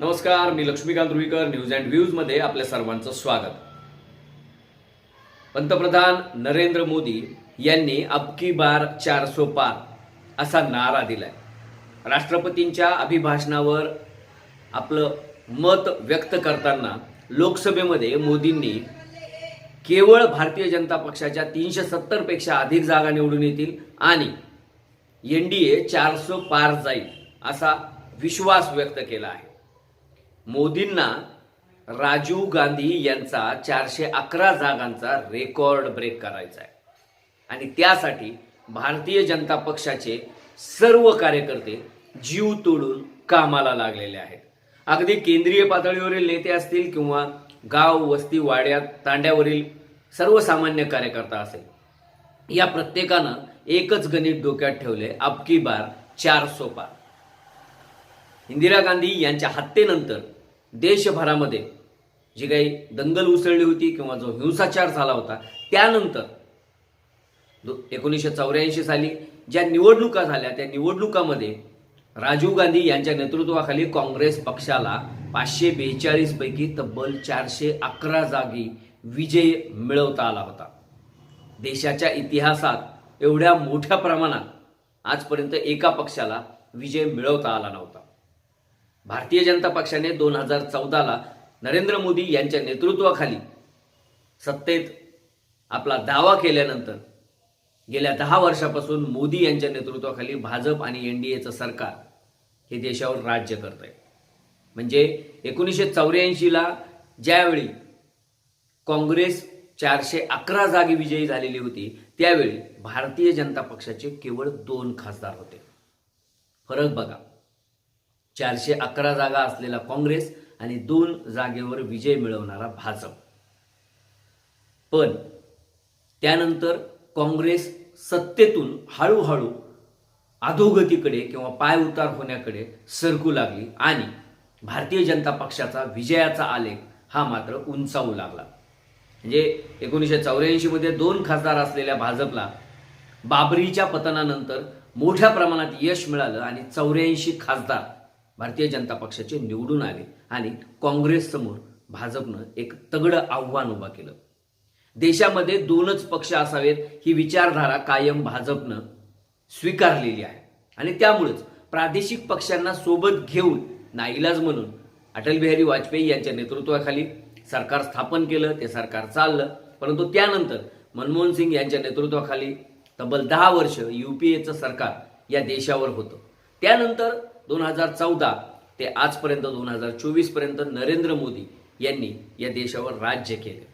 नमस्कार मी Laxmikant Ruikar news and व्ह्यूजमध्ये आपल्या सर्वांचं स्वागत. पंतप्रधान नरेंद्र मोदी यांनी अबकी बार चारसो पार असा नारा दिलाय. राष्ट्रपतींच्या अभिभाषणावर आपलं मत व्यक्त करताना लोकसभेमध्ये मोदींनी केवळ भारतीय जनता पक्षाच्या तीनशे सत्तरपेक्षा अधिक जागा निवडून येतील आणि एन डी ए चारसो पार जाईल असा विश्वास व्यक्त केला आहे. मोदींना राजीव गांधी यांचा चारशे अकरा जागांचा रेकॉर्ड ब्रेक करायचा आहे. आणि त्यासाठी भारतीय जनता पक्षाचे सर्व कार्यकर्ते जीव तोडून कामाला लागलेले आहेत. अगदी केंद्रीय पातळीवरील नेते असतील किंवा गाव वस्ती वाड्यात तांड्यावरील सर्वसामान्य कार्यकर्ता असेल या प्रत्येकानं एकच गणित डोक्यात ठेवले अबकी बार चार सोपा. इंदिरा गांधी यांच्या हत्येनंतर देशभरामध्ये जी काही दंगल उसळली होती किंवा जो हिंसाचार झाला होता त्यानंतर एकोणीसशे चौऱ्याऐंशी साली ज्या निवडणुका झाल्या त्या निवडणुकामध्ये राजीव गांधी यांच्या नेतृत्वाखाली काँग्रेस पक्षाला पाचशे बेचाळीस पैकी तब्बल चारशे अकरा जागी विजय मिळवता आला होता. देशाच्या इतिहासात एवढ्या मोठ्या प्रमाणात आजपर्यंत एका पक्षाला विजय मिळवता आला नव्हता. भारतीय जनता पक्षाने दोन हजार चौदाला नरेंद्र मोदी यांच्या नेतृत्वाखाली सत्तेत आपला दावा केल्यानंतर गेल्या दहा वर्षापासून मोदी यांच्या नेतृत्वाखाली भाजप आणि एन डी एचं सरकार हे देशावर राज्य करत आहे म्हणजे एकोणीसशे चौऱ्याऐंशीला ज्यावेळी काँग्रेस चारशे अकरा जागी विजयी झालेली होती त्यावेळी भारतीय जनता पक्षाचे केवळ दोन खासदार होते. फरक बघा. चारशे अकरा जागा असलेला काँग्रेस आणि दोन जागेवर विजय मिळवणारा भाजप. पण त्यानंतर काँग्रेस सत्तेतून हळूहळू अधोगतीकडे किंवा पाय उतार होण्याकडे सरकू लागली आणि भारतीय जनता पक्षाचा विजयाचा आलेख हा मात्र उंचावू लागला. म्हणजे एकोणीसशे चौऱ्याऐंशीमध्ये दोन खासदार असलेल्या भाजपला बाबरीच्या पतनानंतर मोठ्या प्रमाणात यश मिळालं आणि चौऱ्याऐंशी खासदार भारतीय जनता पक्षाचे निवडून आले आणि काँग्रेससमोर भाजपनं एक तगडं आव्हान उभा केलं. देशामध्ये दोनच पक्ष असावेत ही विचारधारा कायम भाजपनं स्वीकारलेली आहे. आणि त्यामुळेच प्रादेशिक पक्षांना सोबत घेऊन नाईलाज म्हणून अटल बिहारी वाजपेयी यांच्या नेतृत्वाखाली सरकार स्थापन केलं ते सरकार चाललं. परंतु त्यानंतर मनमोहन सिंग यांच्या नेतृत्वाखाली तब्बल दहा वर्ष युपीएचं सरकार या देशावर होतं. त्यानंतर दोन हजार चौदा ते आजपर्यंत दोन हजार चोवीसपर्यंत नरेंद्र मोदी यांनी या देशावर राज्य केले.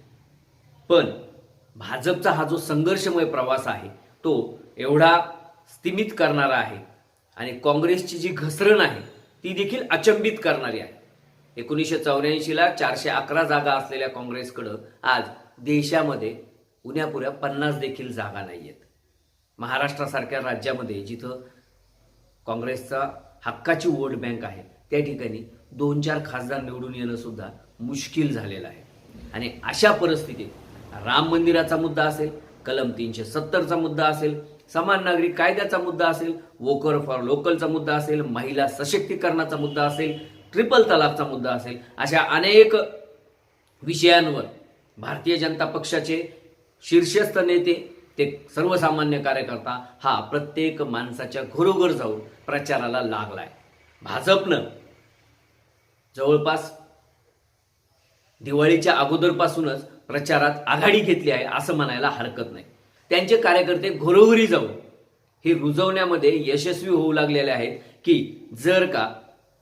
पण भाजपचा हा जो संघर्षमय प्रवास आहे तो एवढा स्तिमित करणारा आहे आणि काँग्रेसची जी घसरण आहे ती देखील अचंबित करणारी आहे. एकोणीसशे चौऱ्याऐंशीला चारशे अकरा जागा असलेल्या काँग्रेसकडं आज देशामध्ये उन्यापुऱ्या पन्नास देखील जागा नाही आहेत महाराष्ट्रासारख्या राज्यामध्ये जिथं काँग्रेसचा हक्काची वोट बँक आहे. त्या ठिकाणी दोन चार खासदार निवडून येणं सुद्धा मुश्किल झालेलं आहे. आणि अशा परिस्थितीत राम मंदिराचा मुद्दा असेल कलम तीनशे सत्तरचा मुद्दा असेल समान नागरिक कायद्याचा मुद्दा असेल वोकर फॉर लोकलचा मुद्दा असेल महिला सशक्तीकरणाचा मुद्दा असेल ट्रिपल तलाकचा मुद्दा असेल अशा अनेक विषयांवर भारतीय जनता पक्षाचे शीर्षस्थ नेते ते सर्वसामान्य कार्यकर्ता हा प्रत्येक माणसाच्या घरोघर जाऊन प्रचाराला लागलाय. भाजपनं जवळपास दिवाळीच्या अगोदरपासूनच प्रचारात आघाडी घेतली आहे असं म्हणायला हरकत नाही. त्यांचे कार्यकर्ते घरोघरी जाऊन हे रुजवण्यामध्ये यशस्वी होऊ लागलेले आहेत की जर का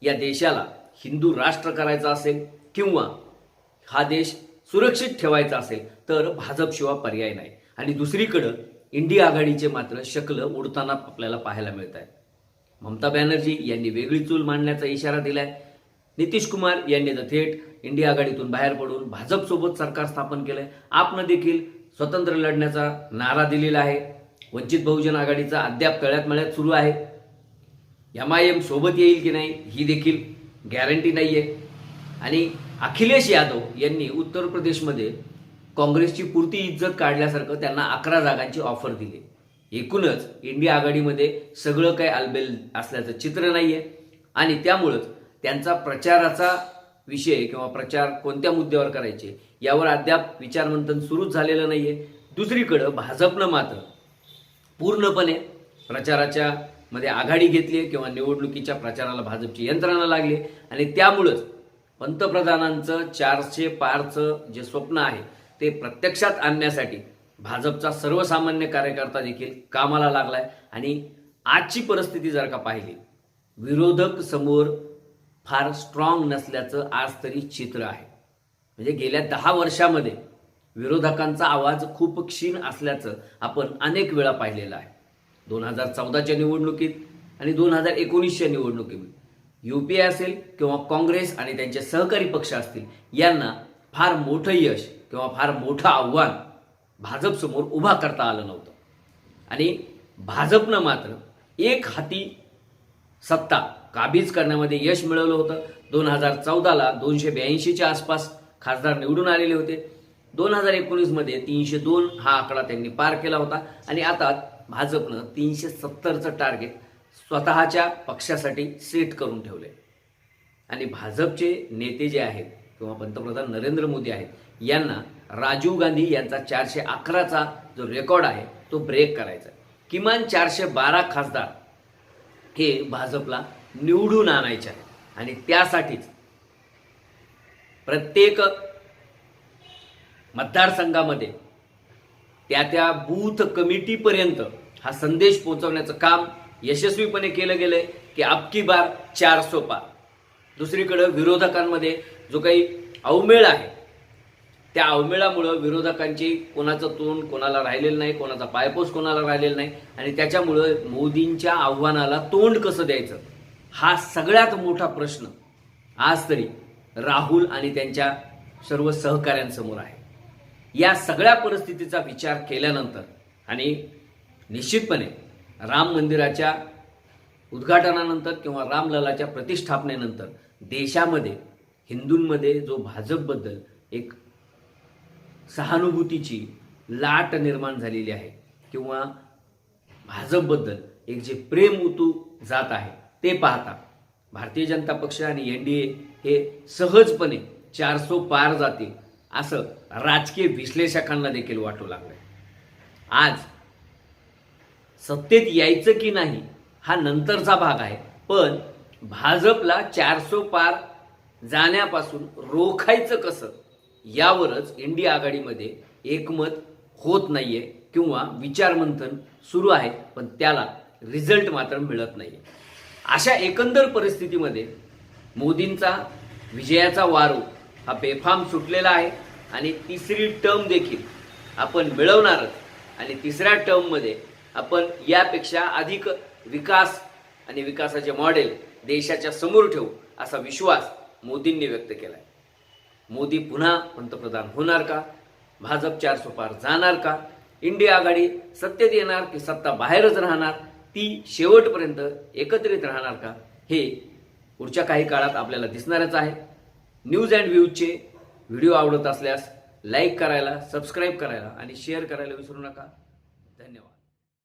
या देशाला हिंदू राष्ट्र करायचा असेल किंवा हा देश सुरक्षित ठेवायचा असेल तर भाजपशिवाय पर्याय नाही. आणि दुसरीकडं इंडिया आघाडीचे मात्र शकल उडताना आपल्याला पाहायला मिळत आहे ममता बॅनर्जी यांनी वेगळी चूल मांडण्याचा इशारा दिलाय. नितीश कुमार यांनी तर थेट इंडिया आघाडीतून बाहेर पडून भाजपसोबत सरकार स्थापन केलंय. आपनं देखील स्वतंत्र लढण्याचा नारा दिलेला आहे. वंचित बहुजन आघाडीचा अद्याप तळ्यात मळ्यात सुरू आहे. एम आय एम सोबत येईल की नाही ही देखील गॅरंटी नाही आहे आणि अखिलेश यादव यांनी उत्तर प्रदेशमध्ये काँग्रेसची पुरती इज्जत काढल्यासारखं त्यांना अकरा जागांची ऑफर दिली. एकूणच इंडिया आघाडीमध्ये सगळं काही आलबेल असल्याचं चित्र नाही आहे आणि त्यामुळंच त्यांचा प्रचाराचा विषय किंवा प्रचार कोणत्या मुद्द्यावर करायचे यावर अद्याप विचारमंथन सुरूच झालेलं नाही आहे दुसरीकडं भाजपनं मात्र पूर्णपणे प्रचाराच्या मध्ये आघाडी घेतली आहे किंवा निवडणुकीच्या प्रचाराला भाजपची यंत्रणा लागली आणि त्यामुळंच पंतप्रधानांचं चारशे पारचं जे स्वप्न आहे ते प्रत्यक्षात आणण्यासाठी भाजपचा सर्वसामान्य कार्यकर्ता देखील कामाला लागलाय. आणि आजची परिस्थिती जर का पाहिली विरोधक समोर फार स्ट्रॉंग नसल्याचं आज तरी चित्र आहे. म्हणजे गेल्या दहा वर्षामध्ये विरोधकांचा आवाज खूप क्षीण असल्याचं आपण अनेक वेळा पाहिलेलं आहे. दोन हजार चौदाच्या निवडणुकीत आणि दोन हजार एकोणीसच्या निवडणुकीत युपीए असेल किंवा काँग्रेस आणि त्यांचे सहकारी पक्ष असतील यांना फार मोठं यश किंवा फार मोठं आव्हान भाजपसमोर उभा करता आलं नव्हतं. आणि भाजपनं मात्र एक हाती सत्ता काबीज करण्यामध्ये यश मिळवलं होतं. दोन हजार चौदाला दोनशे ब्याऐंशीच्या आसपास खासदार निवडून आलेले होते. दोन हजार एकोणीसमध्ये तीनशे दोन हा आकडा त्यांनी पार केला होता. आणि आता भाजपनं तीनशे सत्तरचं टार्गेट स्वतःच्या पक्षासाठी सेट करून ठेवले आणि भाजपचे नेते जे आहेत किंवा पंतप्रधान नरेंद्र मोदी आहेत यांना राजीव गांधी यांचा चारशे अकराचा जो रेकॉर्ड आहे तो ब्रेक करायचा किमान चारशे बारा खासदार हे भाजपला निवडून आणायचे आहे आणि त्यासाठीच प्रत्येक मतदारसंघामध्ये त्या त्या बूथ कमिटीपर्यंत हा संदेश पोहोचवण्याचं काम यशस्वीपणे केलं गेलंय की अबकी बार चार सोपा दुसरीकडं विरोधकांमध्ये जो काही अवमेळ आहे त्या अवमेळामुळं विरोधकांची कोणाचं तोंड कोणाला राहिलेलं नाही कोणाचा पायपोस कोणाला राहिलेला नाही आणि त्याच्यामुळं मोदींच्या आव्हानाला तोंड कसं द्यायचं? हा सगळ्यात मोठा प्रश्न आज तरी राहुल आणि त्यांच्या सर्व सहकाऱ्यांसमोर आहे. या सगळ्या परिस्थितीचा विचार केल्यानंतर आणि निश्चितपणे राम मंदिराच्या उद्घाटनानंतर किंवा रामललाच्या प्रतिष्ठापनेनंतर देशामध्ये हिंदूंमध्ये जो भाजपबद्दल एक सहानुभूतीची लाट निर्माण झालेली आहे. किंवा भाजपबद्दल एक जे प्रेम उतू जात आहे ते पाहता भारतीय जनता पक्ष आणि एन डी ए हे सहजपणे चारसो पार जातील असं राजकीय विश्लेषकांना देखील वाटू लागलं आज सत्तेत यायचं की नाही हा नंतरचा भाग आहे. पण भाजपला चारसो पार जाण्यापासून रोखायचं कसं? यावरच इंडिया आघाडीमध्ये एकमत होत नाहीये किंवा विचारमंथन सुरू आहे पण त्याला रिझल्ट मात्र मिळत नाही अशा एकंदर परिस्थितीमध्ये मोदींचा विजयाचा वारू हा बेफाम सुटलेला आहे आणि तिसरी टर्म देखील आपण मिळवणारच. आणि तिसऱ्या टर्ममध्ये आपण यापेक्षा अधिक विकास आणि विकासाचे मॉडेल देशाच्या समोर ठेवू असा विश्वास मोदींनी व्यक्त केला आहे मोदी पुन्हा पंतप्रधान होणार का? भाजप चार सोपार जाणार का? इंडिया आघाडी सत्तेत येणार की सत्ता बाहेरच राहणार? ती शेवटपर्यंत एकत्रित राहणार का? हे पुढच्या काही काळात आपल्याला दिसणारच आहे. न्यूज अँड व्ह्यूजचे व्हिडिओ आवडत असल्यास लाईक करायला सबस्क्राईब करायला आणि शेअर करायला विसरू नका.